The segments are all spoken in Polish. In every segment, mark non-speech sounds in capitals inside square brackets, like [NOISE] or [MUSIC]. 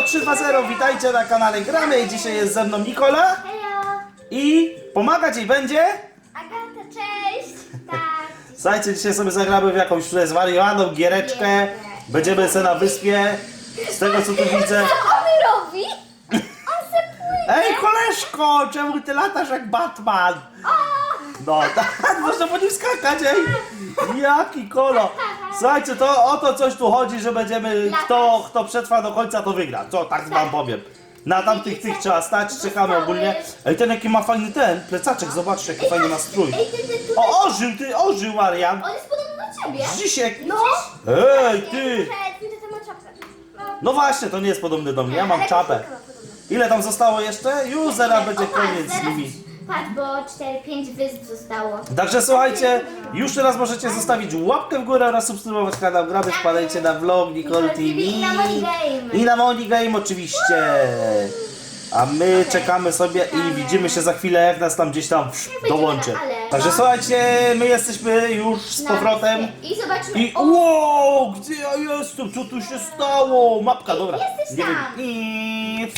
Siemano 320, witajcie na kanale Gramy. Dzisiaj jest ze mną Nikola i pomagać jej będzie. Agata, cześć! Tak. Słuchajcie, dzisiaj sobie zagramy w jakąś tutaj zwariowaną giereczkę. Będziemy sobie na wyspie. Z tego co tu widzę. Co on robi? On se płynie. Ej koleżko, czemu ty latasz jak Batman? No tak, można po nim skakać, ej! Jaki kolo! Słuchajcie, to o to coś tu chodzi, że będziemy, kto, kto przetrwa do końca, to wygra. Co, tak wam powiem. Na tamtych tych trzeba stać, czekamy ogólnie. Ej, ten jaki ma fajny ten, plecaczek, zobaczcie jaki fajny ma strój. Ej, ty, ty, tutaj... O, ożył, ty, ożył Marian. On jest podobny do ciebie. Dzisiek. No. Ej, ty. No. Właśnie, to nie jest podobny do mnie, ja mam czapę. Ile tam zostało jeszcze? Już zaraz będzie koniec z nimi. Patrz, bo 4-5 wysp zostało. Także słuchajcie, już teraz możecie zostawić łapkę w górę oraz subskrybować kanał Gramy, wpadajcie na vlog Nicole TV I na Money Game. i na Money Game oczywiście. A my czekamy sobie i widzimy się za chwilę, jak nas tam gdzieś tam dołączy. Także słuchajcie, my jesteśmy już z powrotem. I zobaczmy. I wow, gdzie ja jestem? Co tu się stało? Mapka, dobra. Jesteś Nie wiem. tam. I...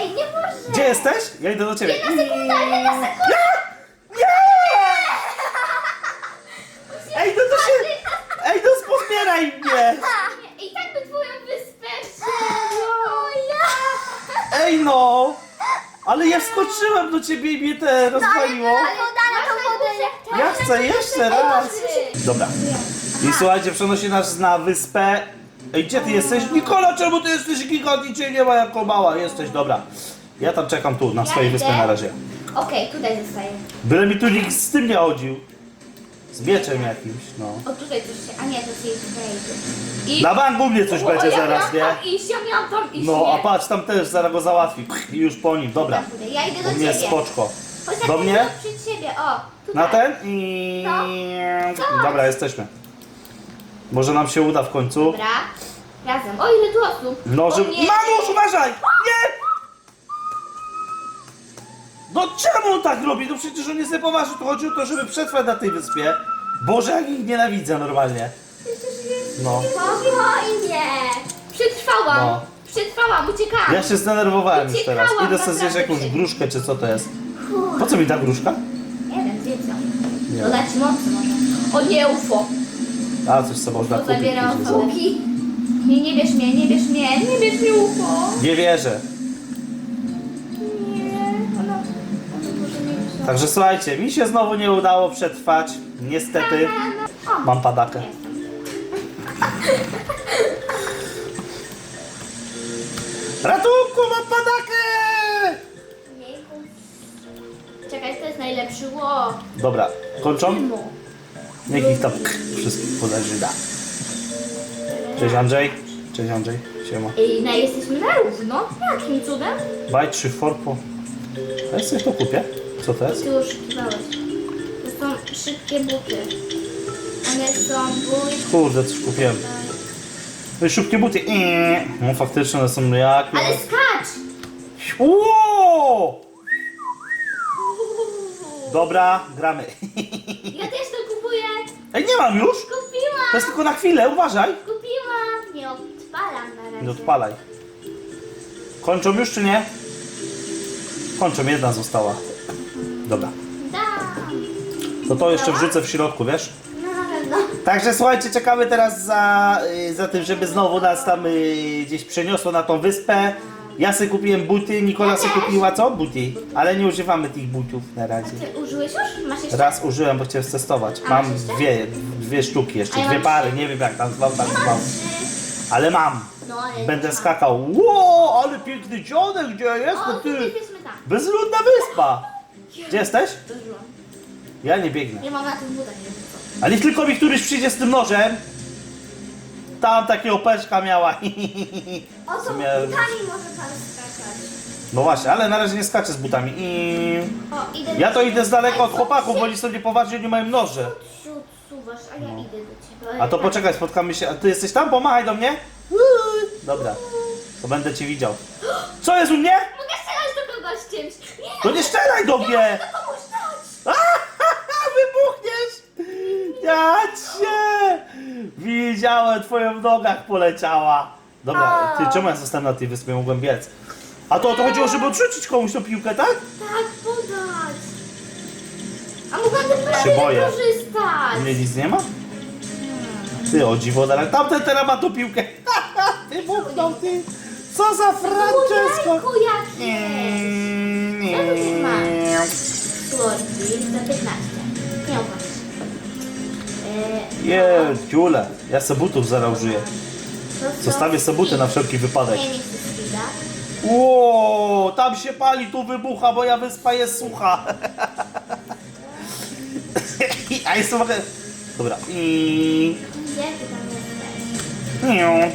Ej, nie może. Gdzie jesteś? Ja idę do ciebie. Jedna sekunda, jedna sekunda. Ej, no to się... Ej, no pozbieraj mnie! I tak by twoją wyspę O ja! Ej no! Ale ja wskoczyłem do ciebie i mnie te rozwaliło. Ale woda na tą wodę. Ja chcę jeszcze raz. Dobra. I słuchajcie, przenosi nas na wyspę. Ej, gdzie ty jesteś? Nikola, czemu ty jesteś gigantycznie? Nie ma jako mała. Jesteś, dobra. Ja tam czekam tu, na swojej wyspie na razie. Okej, tutaj zostaję. Byle mi tu nikt z tym nie chodził. Z mieczem jakimś, no. O, tutaj coś się... A nie, to się tutaj I... Na bank u mnie coś O, będzie ja zaraz, miałam nie? tam iść, ja miałam tam iść, No, nie. a patrz, tam też zaraz go załatwi. I już po nim, dobra. Ja idę do U mnie ciebie. spoczko. Chodź Do mnie? Przed siebie, o. Tutaj. Na ten i... No. Dobra, jesteśmy. Może nam się uda w końcu. Dobra. Razem. O, ile tu osób. No, że... O, nie. Uważaj! Nie! No czemu on tak robi? No przecież on jest niepoważny. Tu chodzi o to, żeby przetrwać na tej wyspie. Boże, jak ich nienawidzę normalnie. No. Spokojnie. Przetrwałam. No. Przetrwałam, uciekałam. Ja się zdenerwowałem już teraz. Idę sobie zjeść naprawdę. jakąś gruszkę, czy co to jest. Po co mi ta gruszka? Nie wiem. Nie. Dodać mocy może. O nie, UFO. A, coś co można To kupić. zabiera później za-. Nie, nie bierz mnie, nie bierz mnie, nie bierz mnie UFO. Nie wierzę. Nie, ona... ona może nie wziąć. Także słuchajcie, mi się znowu nie udało przetrwać. Niestety. O, Mam padakę. [LAUGHS] Ratunku, mam padakę! Jejku. Czekaj, to jest najlepszy ło. Dobra, kończą? Niech ich tam wszystkich pozażyda. Cześć Andrzej. Cześć Andrzej. Siema. Ej, no jesteśmy na równo. Jakim cudem? Baj 3 forpo. A jest coś to kupię? Co to jest? Ty już. To są szybkie buty. One są bój. Kurde, coś kupiłem. No i szybkie buty. Eee. No faktycznie one są jak... Ale skacz! Ło! Dobra, gramy. Ja też to. Ej, nie mam już! To Kupiłam! jest tylko na chwilę, uważaj! Kupiłam! Nie odpalam na razie. Nie odpalaj. Kończą już czy nie? Kończą, jedna została. Dobra. Dam. No to jeszcze wrzucę w środku, wiesz? No na pewno. Także słuchajcie, czekamy teraz za, y, za tym, żeby znowu nas tam y, gdzieś przeniosło na tą wyspę. Ja sobie kupiłem buty, Nikola sobie kupiła co? Buty. Ale nie używamy tych butów na razie. Ty użyłeś już? Masz jeszcze? Raz użyłem, bo chciałem testować. A Mam masz jeszcze? dwie, dwie sztuki jeszcze, A ja dwie mam pary, nie wiem jak tam zwał, tak zwał. Ale mam. No ale... Będę skakał. Ło, ale piękny dzionek, gdzie ja O, jestem, ty? tam. Bezludna wyspa. Gdzie jesteś? Ja nie biegnę. Nie mam na tych butach, nie wiem co. Ale niech tylko mi któryś przyjdzie z tym nożem. Tam takiego peszka miała. [LAUGHS] O, co Miałem- butami może pan skakać. No właśnie, ale na razie nie skaczę z butami. I... O, idę Ja to idę z daleka od chłopaków, bo oni sobie poważnie nie mają noże. Odsuwasz, a ja idę do ciebie. A to poczekaj, spotkamy się. A ty jesteś tam? Pomachaj do mnie. Dobra, to będę cię widział. [GASPS] Co jest u mnie? Mogę strzelać do kogoś czymś. Nie, To nie strzelaj do mnie! komuś dać. [LAUGHS] Wybuchniesz! Ja cię! Widziałem, twoją w nogach poleciała. Dobra, ty czemu ja zostałem na tej wyspie, mogłem biec? A to o to chodziło, żeby odrzucić komuś tą piłkę, tak? Tak, podać. A mogłam tym Się boję. korzystać. Nie, nic nie ma? Ty, o dziwo, dalej. Tamten teraz ma tą piłkę. [LAUGHS] ty buchnął, ty. Co za Francesco. Jajko jakie. Ja tu nie ma. Słodki za 15. Nie ufasz. Je, ciule. Ja se butów zaraz użyję. Zostawię sobie buty na wszelki wypadek. Ło, tam się pali, tu wybucha, moja wyspa jest sucha. [LAUGHS] A jest trochę... Dobra. I...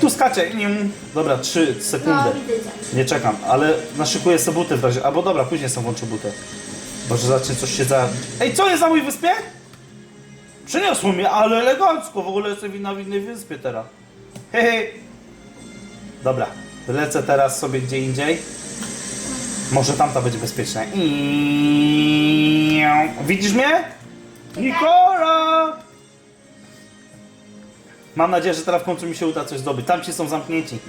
Tu skaczę. Niu. Dobra, 3 sekundy. No. Nie czekam, ale naszykuję sobie buty w razie. Albo dobra, później sobie włączę buty. Może zacznie coś się za... Ej, co jest na mój wyspie? Przeniosło mnie, ale elegancko. W ogóle jestem na innej wyspie teraz. Hehe. Dobra, lecę teraz sobie gdzie indziej. Może tamta będzie bezpieczna. Widzisz mnie? Nikola! Mam nadzieję, że teraz w końcu mi się uda coś zdobyć. Tamci są zamknięci. [LAUGHS]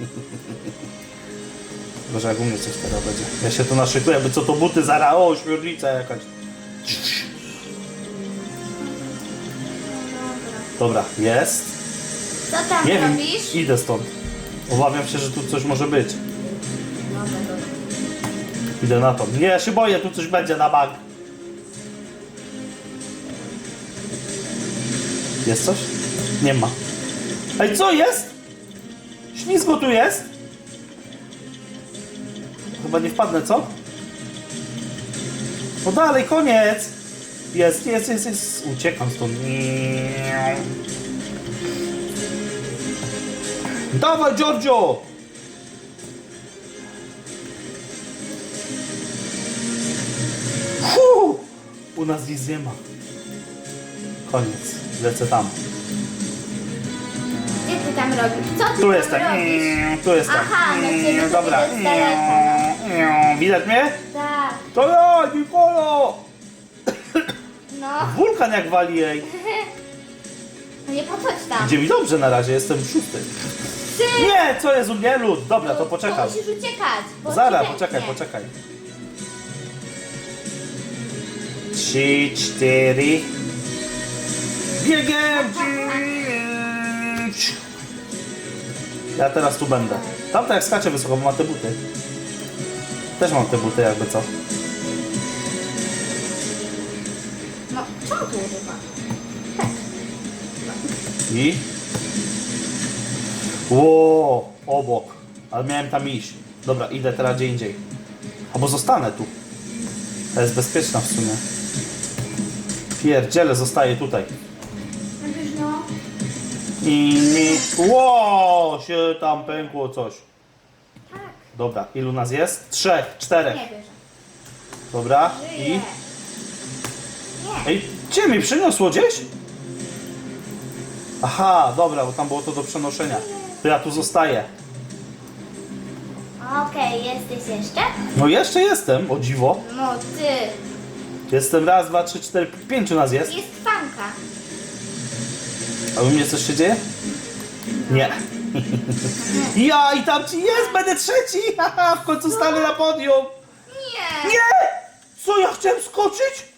Boże, jak u mnie coś teraz będzie. Ja się tu naszykuję, by co to buty zara... O, śmiornica jakaś. Dobra, jest. Co tam Nie wiem, robisz? idę stąd. Obawiam się, że tu coś może być. Dobra, dobra. Idę na to. Nie, ja się boję, tu coś będzie na bank. Jest coś? Nie ma. Ej, co jest? Ślizgo tu jest? Chyba nie wpadnę, co? No dalej, koniec! Jest, jest, jest, jest. Uciekam stąd. Dawaj, Giorgio! Fu! U nas nic nie ma. Koniec. Lecę tam. Gdzie ty tam robisz? Co ty Tu tam jestem. robisz? Tu jestem. Aha, ciebie to Dobra. daleka, Mm, Widać mnie? Tak, To ja, Nikolo! No. Wulkan jak wali jej. No nie podchodź tam. Idzie mi dobrze na razie, jestem szósty. Ty! Nie, co jest u mnie? Lud. Dobra, to To poczekam. musisz uciekać. bo Zara, ci poczekaj, pęknie. poczekaj. Trzy, cztery. Biegiem! Ja teraz tu będę. Tamta jak skacze wysoko, bo ma te buty. Też mam te buty jakby co. Czemu tu używa? I... Ło, obok. Ale miałem tam iść. Dobra, idę teraz gdzie indziej. Albo zostanę tu. To jest bezpieczna w sumie. Pierdziele, zostaję tutaj. No. I mi... Ło, się tam pękło coś. Tak. Dobra, ilu nas jest? Trzech, czterech. Nie wiesz. Dobra, i... Nie. Ej, gdzie mi przyniosło gdzieś? Aha, dobra, bo tam było to do przenoszenia. To ja tu zostaję. Okej, jesteś jeszcze? No jeszcze jestem, o dziwo. No ty. Jestem raz, dwa, trzy, cztery, pięciu nas jest. Jest fanka. A u mnie coś się dzieje? Nie. Ja i tam ci jest, będę trzeci! Haha, [LAUGHS] w końcu stanę na podium! Nie. Nie! Co, ja chciałem skoczyć?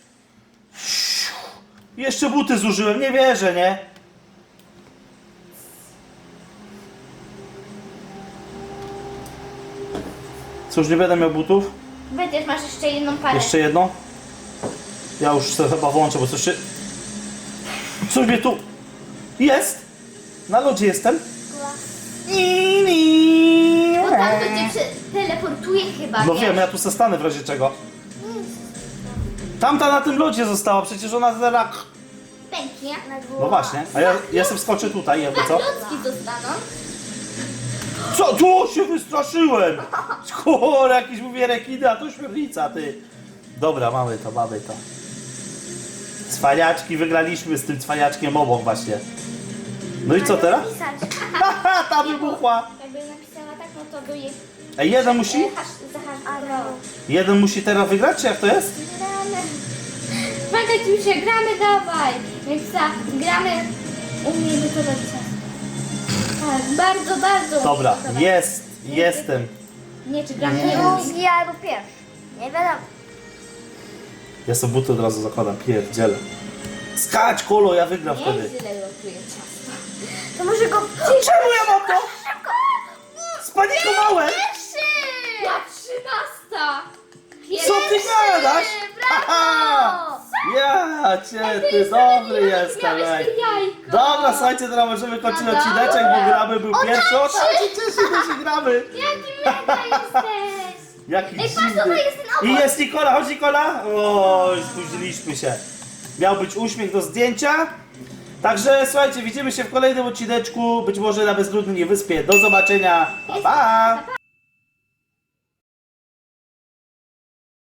Jeszcze buty zużyłem, nie wierzę, nie? Cóż, nie będę miał butów? Będziesz, masz jeszcze jedną parę. Jeszcze jedno? Ja już sobie chyba włączę, bo coś się... Coś mnie tu... Jest! Na lodzie jestem. I, i, Bo tam to cię teleportuje chyba, No wiesz? wiem, ja tu se stanę w razie czego. Tamta na tym lodzie została, przecież ona zaraz... Pęknie. No właśnie, a ja, ja sobie wskoczę tutaj, jakby co? klocki zostaną. Co? Tu się wystraszyłem! Skoro jakiś mówię rekiny, a to śmiernica, ty. Dobra, mamy to, mamy to. Cwaniaczki, wygraliśmy z tym cwaniaczkiem obok właśnie. No i co teraz? Napisać. Haha, ta wybuchła! Jakby napisała tak, no to by je... Ej, jeden musi? Jeden musi teraz wygrać, czy jak to jest? Gramy. Już się gramy, dawaj. Więc tak, gramy. Umiemy to dać czas. Tak, bardzo, bardzo. Dobra, jest, jestem. Nie, czy gram Nie. nie Drugi albo pierwszy. Nie wiadomo. Ja sobie buty od razu zakładam, pierdzielę. Skacz, kolo, ja wygram Nie wtedy. źle lotuję ciasto. To może go... Czemu ja mam to? Spanikowałem! Ja trzynasta! Co ty gadasz? Haha! Ja cię, ty dobry jestem, ej. jajko. Dobra, słuchajcie, teraz możemy kończyć No odcineczek, dobra. bo gramy był pierwszy. O, tak, się że się gramy. Jaki mega jesteś! [LAUGHS] Jaki Ej, patrz, dziwny. tutaj jest ten I jest Nikola, chodź Nikola. Oj, spóźniliśmy się. Miał być uśmiech do zdjęcia. Także słuchajcie, widzimy się w kolejnym odcineczku. Być może na bezludnej wyspie. Do zobaczenia. Pa! pa.